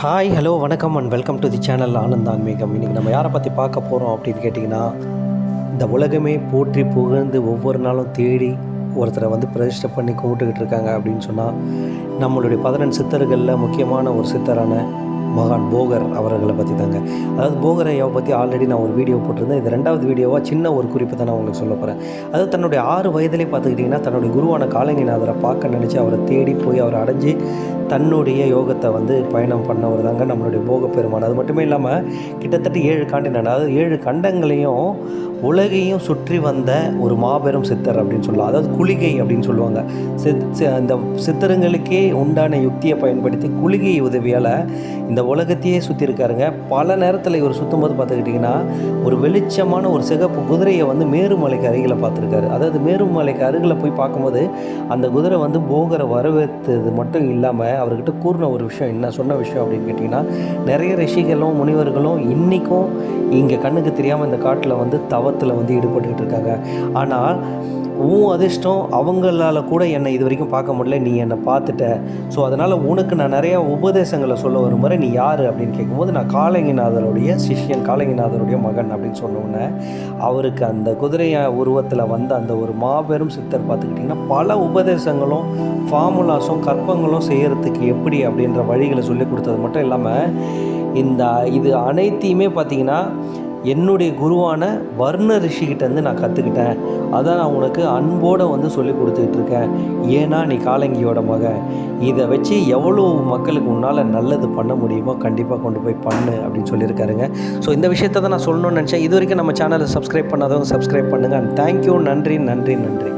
Hi hello வணக்கம் and welcome to the channel Anand ஆன்மீகம் இன்றைக்கி நம்ம யாரை பற்றி பார்க்க போகிறோம் அப்படின்னு கேட்டிங்கன்னா இந்த உலகமே போற்றி புகழ்ந்து ஒவ்வொரு நாளும் தேடி ஒருத்தரை வந்து பிரதிஷ்டை பண்ணி கும்பிட்டுக்கிட்டு இருக்காங்க அப்படின்னு சொன்னால் நம்மளுடைய பதினெண்டு சித்தர்களில் முக்கியமான ஒரு சித்தரான மகான் போகர் அவர்களை பற்றி தாங்க. அதாவது போகர் ஐயாவை பற்றி ஆல்ரெடி நான் ஒரு வீடியோ போட்டிருந்தேன். இது ரெண்டாவது வீடியோவாக சின்ன ஒரு குறிப்பு தான் நான் உங்களுக்கு சொல்ல போகிறேன் அதாவது தன்னுடைய ஆறு வயதிலே பார்த்துக்கிட்டிங்கன்னா தன்னுடைய குருவான காலங்கிநாதரை பார்க்க நினச்சி அவரை தேடி போய் அவரை அடைஞ்சு தன்னுடைய யோகத்தை வந்து பயணம் பண்ணவர் தாங்க நம்மளுடைய போக பெருமான் அது மட்டுமே இல்லாமல் கிட்டத்தட்ட ஏழு காண்டினன் அதாவது ஏழு கண்டங்களையும் உலகையும் சுற்றி வந்த ஒரு மாபெரும் சித்தர் அப்படின்னு சொல்லலாம். அதாவது குளிகை அப்படின்னு சொல்லுவாங்க. சித் சி- அந்த சித்தருங்களுக்கே உண்டான யுக்தியை பயன்படுத்தி குளிகை உதவியால் இந்த உலகத்தையே சுற்றி இருக்காருங்க. பல நேரத்தில் இவர் சுற்றும்போது பார்த்துக்கிட்டிங்கன்னா ஒரு வெளிச்சமான ஒரு சிகப்பு குதிரையை வந்து மேருமலைக்கு அருகில் பார்த்துருக்காரு. அதாவது மேருமலைக்கு அருகில் போய் பார்க்கும்போது அந்த குதிரை வந்து போகரை வரவேற்றது மட்டும் இல்லாமல் அவர்கிட்ட கூறின ஒரு விஷயம் என்ன சொன்ன விஷயம் அப்படின்னு கேட்டிங்கன்னா நிறைய ரிஷிகளும் முனிவர்களும் இன்றைக்கும் இங்கே கண்ணுக்கு தெரியாமல் இந்த காட்டில் வந்து தவத்தில் வந்து ஈடுபட்டுக்கிட்டு இருக்காங்க. ஆனால் உன் அதிர்ஷ்டம் அவங்களால கூட என்னை இது வரைக்கும் பார்க்க முடியல நீ என்னை பார்த்துட்ட. ஸோ அதனால் உனக்கு நான் நிறையா உபதேசங்களை சொல்ல வரும் முறை நீ யார் அப்படின்னு கேட்கும்போது நான் காலங்கிநாதருடைய சிஷ்யன் காலங்கிநாதருடைய மகன் அப்படின்னு சொன்னோன்னே அவருக்கு அந்த குதிரையை உருவத்தில் வந்த அந்த ஒரு மாபெரும் சித்தர் பார்த்துக்கிட்டிங்கன்னா பல உபதேசங்களும் ஃபார்முலாஸும் கற்பங்களும் செய்கிறதுக்கு எப்படி அப்படின்ற வழிகளை சொல்லி கொடுத்தது மட்டும் இல்லாமல் இந்த இது அனைத்தையுமே பார்த்தீங்கன்னா என்னுடைய குருவான வர்ண ரிஷிகிட்டேருந்து நான் கற்றுக்கிட்டேன் அதான் நான் உனக்கு அன்போடு வந்து சொல்லி கொடுத்துக்கிட்டு இருக்கேன் ஏன்னா நீ காலங்கியோட மகன் இதை வச்சு எவ்வளோ மக்களுக்கு உன்னால் நல்லது பண்ண முடியுமோ கண்டிப்பாக கொண்டு போய் பண்ணு அப்படின்னு சொல்லியிருக்காருங்க. ஸோ இந்த விஷயத்தை தான் நான் சொல்லணும்னு நினச்சேன். இது வரைக்கும் நம்ம சேனலை சப்ஸ்கிரைப் பண்ணாதவங்க சப்ஸ்கிரைப் பண்ணுங்கள் அண்ட் தேங்க்யூ நன்றி நன்றி நன்றி.